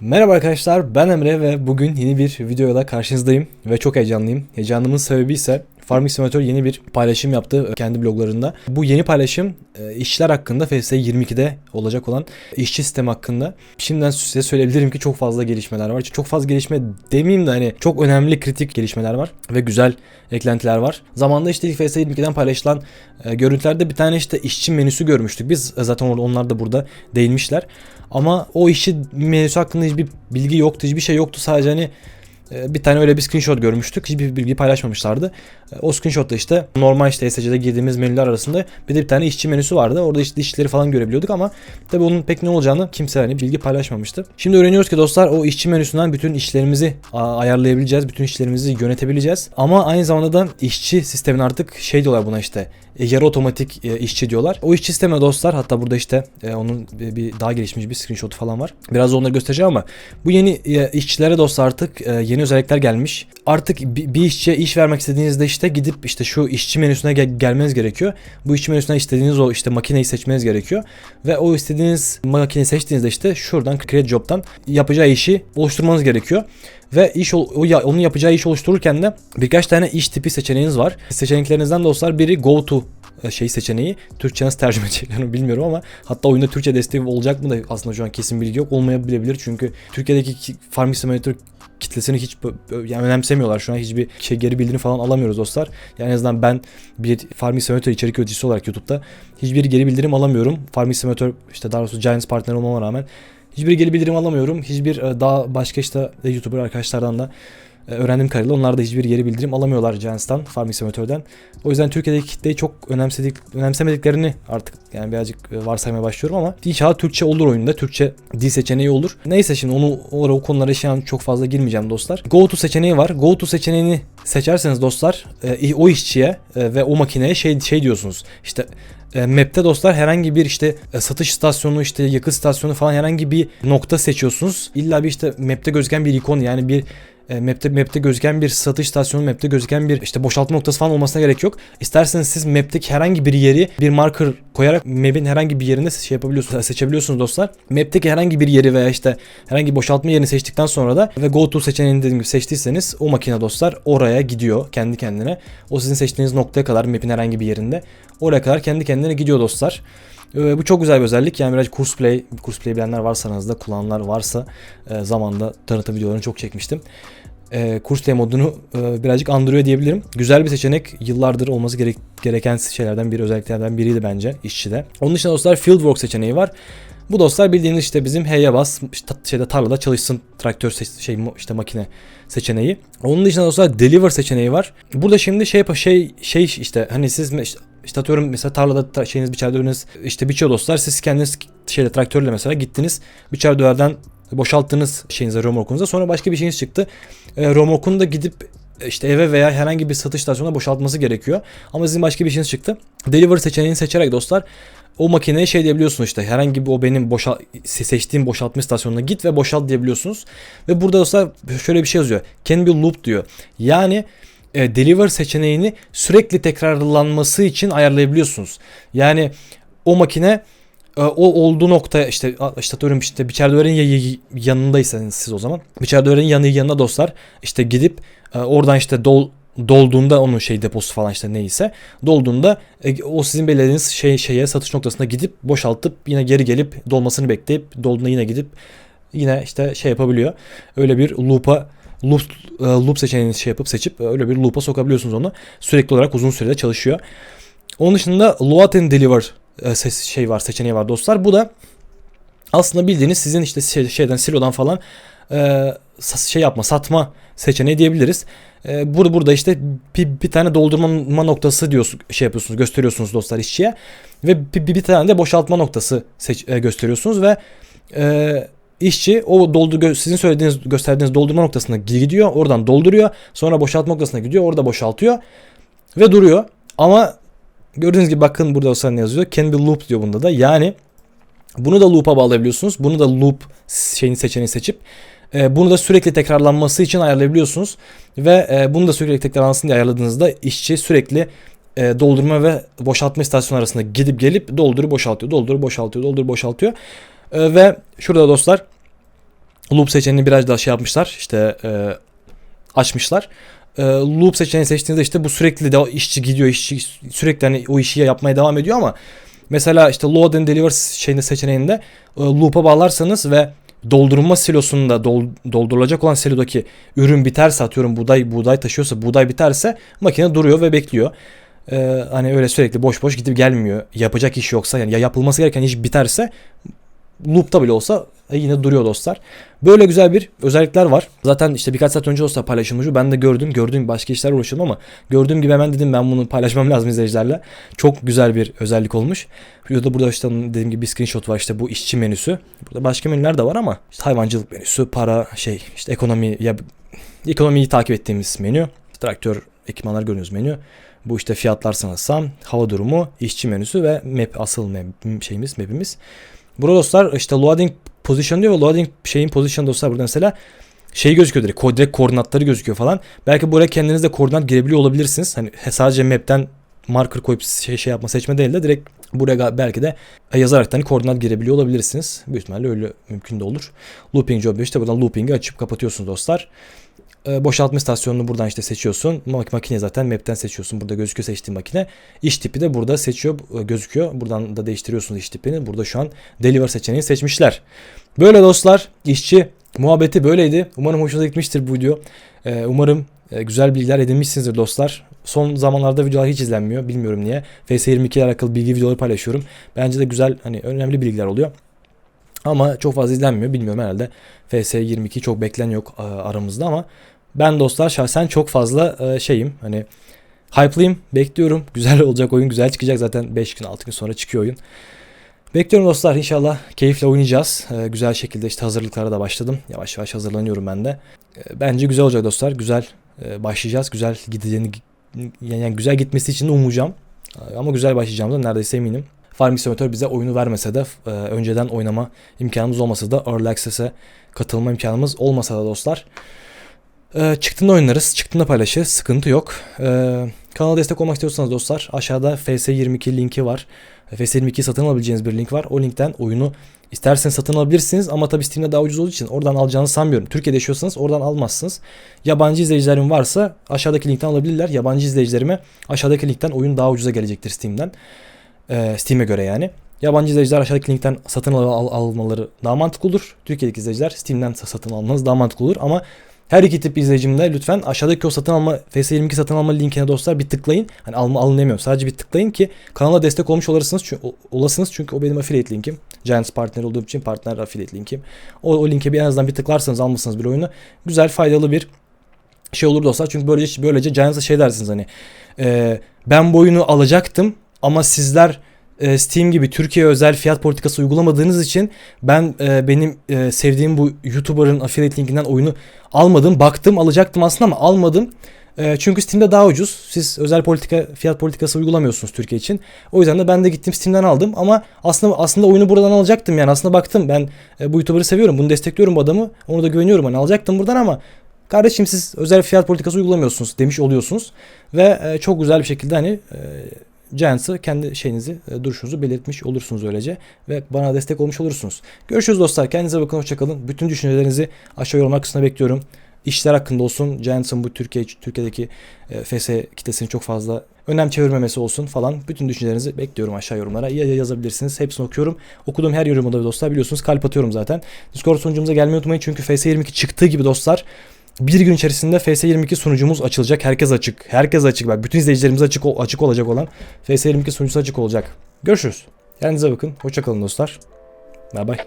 Merhaba arkadaşlar ben Emre ve bugün yeni bir videoyla karşınızdayım ve çok heyecanlıyım. Heyecanımın sebebi ise Farming Simulator yeni bir paylaşım yaptı kendi bloglarında. Bu yeni paylaşım e, işçiler hakkında FS 22'de olacak olan işçi sistemi hakkında. Şimdiden size söyleyebilirim ki çok fazla gelişmeler var. Çok fazla gelişme demeyeyim de hani çok önemli kritik gelişmeler var ve güzel eklentiler var. Zamanında işte FS 22'den paylaşılan e, görüntülerde bir tane işte işçi menüsü görmüştük. Biz e, zaten onlar da burada değinmişler. Ama o işçi menüsü hakkında hiçbir bilgi yoktu, hiçbir şey yoktu. Sadece hani e, bir tane öyle bir screenshot görmüştük. Hiçbir bilgi paylaşmamışlardı. E, O screenshotta işte normal işte SC'de girdiğimiz menüler arasında bir de bir tane işçi menüsü vardı. Orada işte işçileri falan görebiliyorduk ama tabii onun pek ne olacağını kimse hani bilgi paylaşmamıştı. Şimdi öğreniyoruz ki dostlar o işçi menüsünden bütün işlerimizi ayarlayabileceğiz. Bütün işlerimizi yönetebileceğiz. Ama aynı zamanda da işçi sistemin artık şey diyorlar buna işte e, yarı otomatik e, işçi diyorlar. O işçi sisteme dostlar hatta burada işte onun bir, daha gelişmiş bir screenshot falan var. Biraz onları göstereceğim ama bu yeni işçilere dostlar artık yeni özellikler gelmiş. Artık bir işçiye iş vermek istediğinizde işte gidip işte şu işçi menüsüne gel- gelmeniz gerekiyor. Bu işçi menüsünden istediğiniz o işte makineyi seçmeniz gerekiyor. Ve o istediğiniz makineyi seçtiğinizde işte şuradan Create Job'tan yapacağı işi oluşturmanız gerekiyor. Ve iş o onun yapacağı iş oluştururken de birkaç tane iş tipi seçeneğiniz var. Seçeneklerinizden dostlar biri Go to şey seçeneği. Türkçe nasıl tercüme edeceklerini bilmiyorum ama hatta oyunda Türkçe desteği olacak mı da aslında şu an kesin bilgi yok. Olmayabilir çünkü Türkiye'deki ki- Farming Simulator kitlesini hiç yani önemsemiyorlar şu an hiçbir şey geri bildirim falan alamıyoruz dostlar. Yani en azından ben bir Farming Simulator içerik üreticisi olarak YouTube'da hiçbir geri bildirim alamıyorum. Farming Simulator işte daha doğrusu Giants partner olmama rağmen hiçbir geri bildirim alamıyorum. Hiçbir e, daha başka işte e, YouTuber arkadaşlardan da e, öğrendiğim kadarıyla onlar da hiçbir geri bildirim alamıyorlar Giants'tan, Farming Simulator'dan. O yüzden Türkiye'deki kitleyi çok önemsedik, önemsemediklerini artık yani birazcık e, varsaymaya başlıyorum ama inşallah Türkçe olur oyunda. Türkçe dil seçeneği olur. Neyse şimdi onu o, o konulara şu an çok fazla girmeyeceğim dostlar. Go to seçeneği var. Go to seçeneğini seçerseniz dostlar e, o işçiye e, ve o makineye şey şey diyorsunuz. İşte e, map'te dostlar herhangi bir işte e, satış istasyonu işte yakıt istasyonu falan herhangi bir nokta seçiyorsunuz. İlla bir işte map'te gözüken bir ikon yani bir e, map'te map'te gözüken bir satış istasyonu, map'te gözüken bir işte boşaltma noktası falan olmasına gerek yok. İsterseniz siz map'teki herhangi bir yeri bir marker koyarak map'in herhangi bir yerinde şey yapabiliyorsunuz, seçebiliyorsunuz dostlar. Map'teki herhangi bir yeri veya işte herhangi boşaltma yerini seçtikten sonra da ve go to seçeneğini dediğim gibi seçtiyseniz o makine dostlar oraya gidiyor kendi kendine. O sizin seçtiğiniz noktaya kadar map'in herhangi bir yerinde oraya kadar kendi kendine gidiyor dostlar. Ee, bu çok güzel bir özellik. Yani biraz kurs play, kurs play bilenler varsa aranızda, kullananlar varsa e, zamanda tanıtım videolarını çok çekmiştim. E, kurs modunu e, birazcık andırıyor diyebilirim. Güzel bir seçenek. Yıllardır olması gerek, gereken şeylerden biri, özelliklerden biriydi bence işçide. Onun dışında dostlar Fieldwork seçeneği var. Bu dostlar bildiğiniz işte bizim H'ye bas işte şeyde tarlada çalışsın traktör se- şey işte makine seçeneği. Onun dışında dostlar Deliver seçeneği var. Burada şimdi şey şey şey işte hani siz işte, işte atıyorum mesela tarlada tra- şeyiniz biçer döveriniz işte biçiyor dostlar. Siz kendiniz şeyle traktörle mesela gittiniz biçer döverden boşalttınız şeyinize romorkunuza sonra başka bir şeyiniz çıktı. E, romorkunu da gidip işte eve veya herhangi bir satış istasyonuna boşaltması gerekiyor. Ama sizin başka bir işiniz çıktı. Deliver seçeneğini seçerek dostlar o makineye şey diyebiliyorsunuz işte herhangi bir o benim boşa seçtiğim boşaltma istasyonuna git ve boşalt diyebiliyorsunuz. Ve burada dostlar şöyle bir şey yazıyor. Can be loop diyor. Yani e, deliver seçeneğini sürekli tekrarlanması için ayarlayabiliyorsunuz. Yani o makine e, o olduğu nokta işte işte atıyorum işte biçerdöverin ya- yanındaysanız siz o zaman biçerdöverin yanı yanına dostlar işte gidip e, oradan işte dol dolduğunda onun şey deposu falan işte neyse dolduğunda e, o sizin belirlediğiniz şey şeye satış noktasına gidip boşaltıp yine geri gelip dolmasını bekleyip dolduğunda yine gidip yine işte şey yapabiliyor. Öyle bir loop'a loop, e, loop seçeneğini şey yapıp seçip öyle bir loop'a sokabiliyorsunuz onu. Sürekli olarak uzun sürede çalışıyor. Onun dışında load and deliver e, şey var seçeneği var dostlar. Bu da aslında bildiğiniz sizin işte şey- şeyden silodan falan e, şey yapma satma seçeneği diyebiliriz. E, burada burada işte bir, bir tane doldurma noktası diyorsun şey yapıyorsunuz gösteriyorsunuz dostlar işçiye ve bir, bir, tane de boşaltma noktası seç, e, gösteriyorsunuz ve e, işçi o doldu sizin söylediğiniz gösterdiğiniz doldurma noktasına gidiyor oradan dolduruyor sonra boşaltma noktasına gidiyor orada boşaltıyor ve duruyor ama gördüğünüz gibi bakın burada olsa ne yazıyor can be loop diyor bunda da yani bunu da loop'a bağlayabiliyorsunuz. Bunu da loop şeyini seçeneği seçip e, bunu da sürekli tekrarlanması için ayarlayabiliyorsunuz. Ve e, bunu da sürekli tekrarlansın diye ayarladığınızda işçi sürekli e, doldurma ve boşaltma istasyonu arasında gidip gelip doldurup boşaltıyor, doldurup boşaltıyor, doldurup boşaltıyor. Ve şurada dostlar loop seçeneğini biraz daha şey yapmışlar. İşte e, açmışlar. E, loop seçeneğini seçtiğinizde işte bu sürekli de işçi gidiyor, işçi sürekli hani o işi yapmaya devam ediyor ama mesela işte load and deliver şeyinde seçeneğinde e, loop'a bağlarsanız ve doldurulma silosunda dol, doldurulacak olan silodaki ürün biterse atıyorum buğday buğday taşıyorsa buğday biterse makine duruyor ve bekliyor. Ee, hani öyle sürekli boş boş gidip gelmiyor. Yapacak iş yoksa yani ya yapılması gereken iş biterse loop'ta bile olsa e, yine duruyor dostlar. Böyle güzel bir özellikler var. Zaten işte birkaç saat önce olsa paylaşılmış. Ben de gördüm. Gördüğüm başka işler uğraşıyorum ama gördüğüm gibi hemen dedim ben bunu paylaşmam lazım izleyicilerle. Çok güzel bir özellik olmuş. Videoda burada işte dediğim gibi bir screenshot var işte bu işçi menüsü. Burada başka menüler de var ama işte hayvancılık menüsü, para şey işte ekonomi ya ekonomiyi takip ettiğimiz menü. Traktör ekipmanlar görüyoruz menü. Bu işte fiyatlar sanırsam, hava durumu, işçi menüsü ve map asıl map şeyimiz, map'imiz. Burada dostlar işte loading position diyor ve loading şeyin position dostlar burada mesela şey gözüküyor direkt, direkt koordinatları gözüküyor falan. Belki buraya kendiniz de koordinat girebiliyor olabilirsiniz. Hani sadece map'ten marker koyup şey, şey yapma seçme değil de direkt buraya belki de yazarak hani koordinat girebiliyor olabilirsiniz. Büyük ihtimalle öyle mümkün de olur. Looping job işte buradan looping'i açıp kapatıyorsunuz dostlar. Ee, boşaltma istasyonunu buradan işte seçiyorsun. Mak makine zaten map'ten seçiyorsun. Burada gözüküyor seçtiğin makine. İş tipi de burada seçiyor e, gözüküyor. Buradan da değiştiriyorsunuz iş tipini. Burada şu an deliver seçeneğini seçmişler. Böyle dostlar işçi muhabbeti böyleydi. Umarım hoşunuza gitmiştir bu video. Ee, umarım e, güzel bilgiler edinmişsinizdir dostlar. Son zamanlarda videolar hiç izlenmiyor. Bilmiyorum niye. FS22 ile alakalı bilgi videoları paylaşıyorum. Bence de güzel hani önemli bilgiler oluyor. Ama çok fazla izlenmiyor. Bilmiyorum herhalde FS22 çok beklen yok e, aramızda ama ben dostlar şahsen çok fazla e, şeyim. Hani hype'lıyım. Bekliyorum. Güzel olacak oyun. Güzel çıkacak. Zaten 5 gün 6 gün sonra çıkıyor oyun. Bekliyorum dostlar. İnşallah keyifle oynayacağız. E, güzel şekilde işte hazırlıklara da başladım. Yavaş yavaş hazırlanıyorum ben de. Bence güzel olacak dostlar. Güzel başlayacağız. Güzel gideceğini yani güzel gitmesi için umacağım. Ama güzel başlayacağımda neredeyse eminim. Farming Simulator bize oyunu vermese de e, önceden oynama imkanımız olmasa da Early Access'e katılma imkanımız olmasa da dostlar. E, çıktığında oynarız, çıktığında paylaşırız, sıkıntı yok. E, kanala destek olmak istiyorsanız dostlar aşağıda FS22 linki var. FS22 satın alabileceğiniz bir link var. O linkten oyunu isterseniz satın alabilirsiniz ama tabi Steam'de daha ucuz olduğu için oradan alacağınızı sanmıyorum. Türkiye'de yaşıyorsanız oradan almazsınız. Yabancı izleyicilerim varsa aşağıdaki linkten alabilirler. Yabancı izleyicilerime aşağıdaki linkten oyun daha ucuza gelecektir Steam'den. Ee, Steam'e göre yani. Yabancı izleyiciler aşağıdaki linkten satın al, al, almaları daha mantıklı olur. Türkiye'deki izleyiciler Steam'den satın almanız daha mantıklı olur ama her iki tip izleyicimde lütfen aşağıdaki o satın alma FS22 satın alma linkine dostlar bir tıklayın. Hani alma alın demiyorum. Sadece bir tıklayın ki kanala destek olmuş olasınız. Çünkü, olasınız çünkü o benim affiliate linkim. Giants partner olduğum için partner affiliate linkim. O, o linke bir en azından bir tıklarsanız almışsınız bir oyunu. Güzel faydalı bir şey olur dostlar. Çünkü böylece böylece Giants'a şey dersiniz hani e, ben bu oyunu alacaktım ama sizler e, Steam gibi Türkiye özel fiyat politikası uygulamadığınız için ben e, benim e, sevdiğim bu YouTuber'ın affiliate linkinden oyunu almadım. Baktım alacaktım aslında ama almadım. E, çünkü Steam'de daha ucuz. Siz özel politika fiyat politikası uygulamıyorsunuz Türkiye için. O yüzden de ben de gittim Steam'den aldım ama aslında aslında oyunu buradan alacaktım yani. Aslında baktım ben e, bu YouTuber'ı seviyorum. Bunu destekliyorum bu adamı. Onu da güveniyorum. Hani alacaktım buradan ama kardeşim siz özel fiyat politikası uygulamıyorsunuz demiş oluyorsunuz. Ve e, çok güzel bir şekilde hani e, Giants'ı kendi şeyinizi, e, duruşunuzu belirtmiş olursunuz öylece ve bana destek olmuş olursunuz. Görüşürüz dostlar. Kendinize bakın. Hoşçakalın. Bütün düşüncelerinizi aşağı yorumlar kısmına bekliyorum. İşler hakkında olsun. Giants'ın bu Türkiye Türkiye'deki e, FS kitlesini çok fazla önem çevirmemesi olsun falan. Bütün düşüncelerinizi bekliyorum aşağı yorumlara. Ya yazabilirsiniz. Hepsini okuyorum. Okuduğum her yorumu da dostlar biliyorsunuz kalp atıyorum zaten. Discord sunucumuza gelmeyi unutmayın çünkü FS22 çıktığı gibi dostlar bir gün içerisinde FS22 sunucumuz açılacak. Herkes açık. Herkes açık. Bak bütün izleyicilerimiz açık açık olacak olan FS22 sunucusu açık olacak. Görüşürüz. Kendinize bakın. Hoşçakalın dostlar. Bay bay.